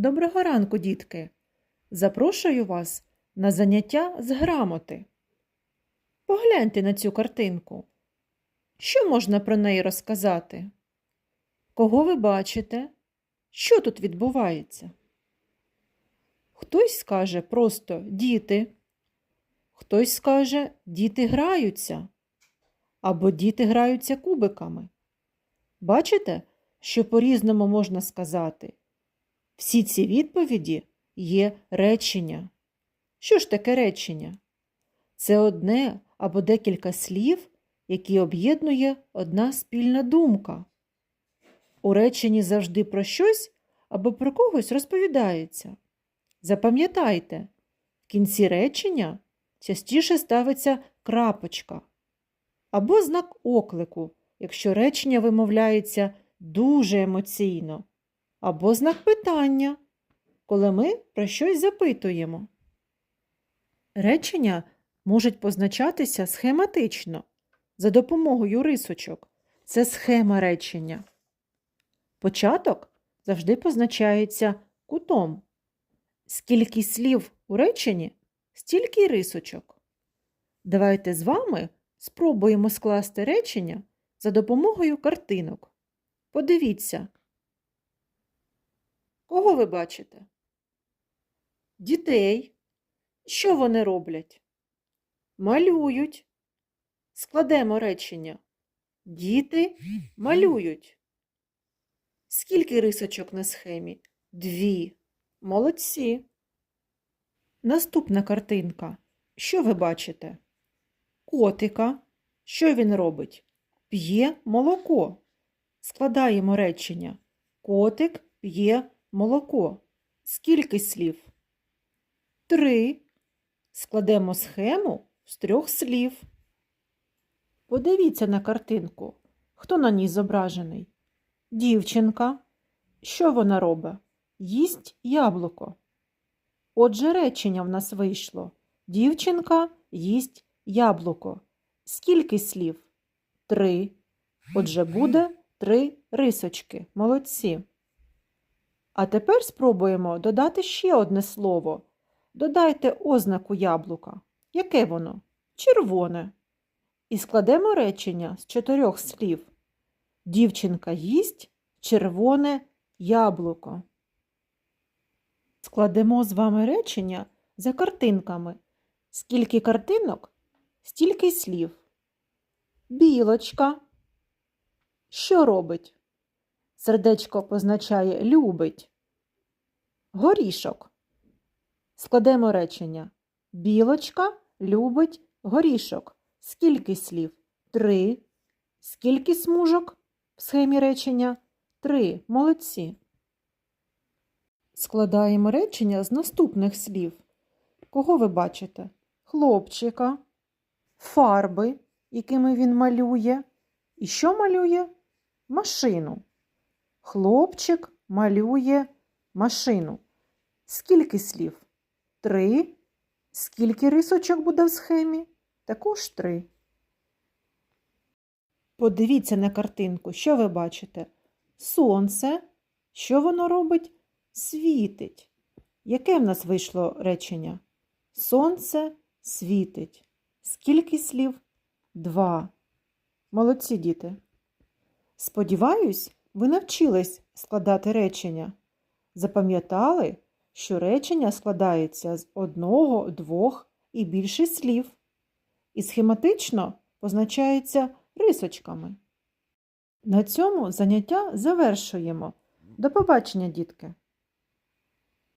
Доброго ранку, дітки! Запрошую вас на заняття з грамоти. Погляньте на цю картинку. Що можна про неї розказати? Кого ви бачите? Що тут відбувається? Хтось скаже просто діти, хтось скаже діти граються або діти граються кубиками. Бачите, що по-різному можна сказати? Всі ці відповіді є речення. Що ж таке речення? Це одне або декілька слів, які об'єднує одна спільна думка. У реченні завжди про щось або про когось розповідається. Запам'ятайте, в кінці речення частіше ставиться крапочка або знак оклику, якщо речення вимовляється дуже емоційно, або знак питання, коли ми про щось запитуємо. Речення можуть позначатися схематично за допомогою рисочок. Це схема речення. Початок завжди позначається кутом. Скільки слів у реченні, стільки й рисочок. Давайте з вами спробуємо скласти речення за допомогою картинок. Подивіться. Кого ви бачите? Дітей. Що вони роблять? Малюють. Складемо речення. Діти малюють. Скільки рисочок на схемі? Дві. Молодці. Наступна картинка. Що ви бачите? Котика. Що він робить? П'є молоко. Складаємо речення. Котик п'є молоко. Скільки слів? Три. Складемо схему з трьох слів. Подивіться на картинку. Хто на ній зображений? Дівчинка. Що вона робить? Їсть яблуко. Отже, речення в нас вийшло. Дівчинка їсть яблуко. Скільки слів? Три. Отже, буде три рисочки. Молодці. А тепер спробуємо додати ще одне слово. Додайте ознаку яблука. Яке воно? Червоне. І складемо речення з чотирьох слів. Дівчинка їсть червоне яблуко. Складемо з вами речення за картинками. Скільки картинок, стільки слів. Білочка. Що робить? Сердечко позначає любить. Горішок. Складемо речення. Білочка любить горішок. Скільки слів? Три. Скільки смужок в схемі речення? Три. Молодці. Складаємо речення з наступних слів. Кого ви бачите? Хлопчика, фарби, якими він малює. І що малює? Машину. Хлопчик малює машину. Скільки слів? Три. Скільки рисочок буде в схемі? Також три. Подивіться на картинку, що ви бачите? Сонце. Що воно робить? Світить. Яке в нас вийшло речення? Сонце світить. Скільки слів? Два. Молодці діти. Сподіваюсь, ви навчились складати речення. Запам'ятали, що речення складається з одного, двох і більше слів. І схематично позначається рисочками. На цьому заняття завершуємо. До побачення, дітки!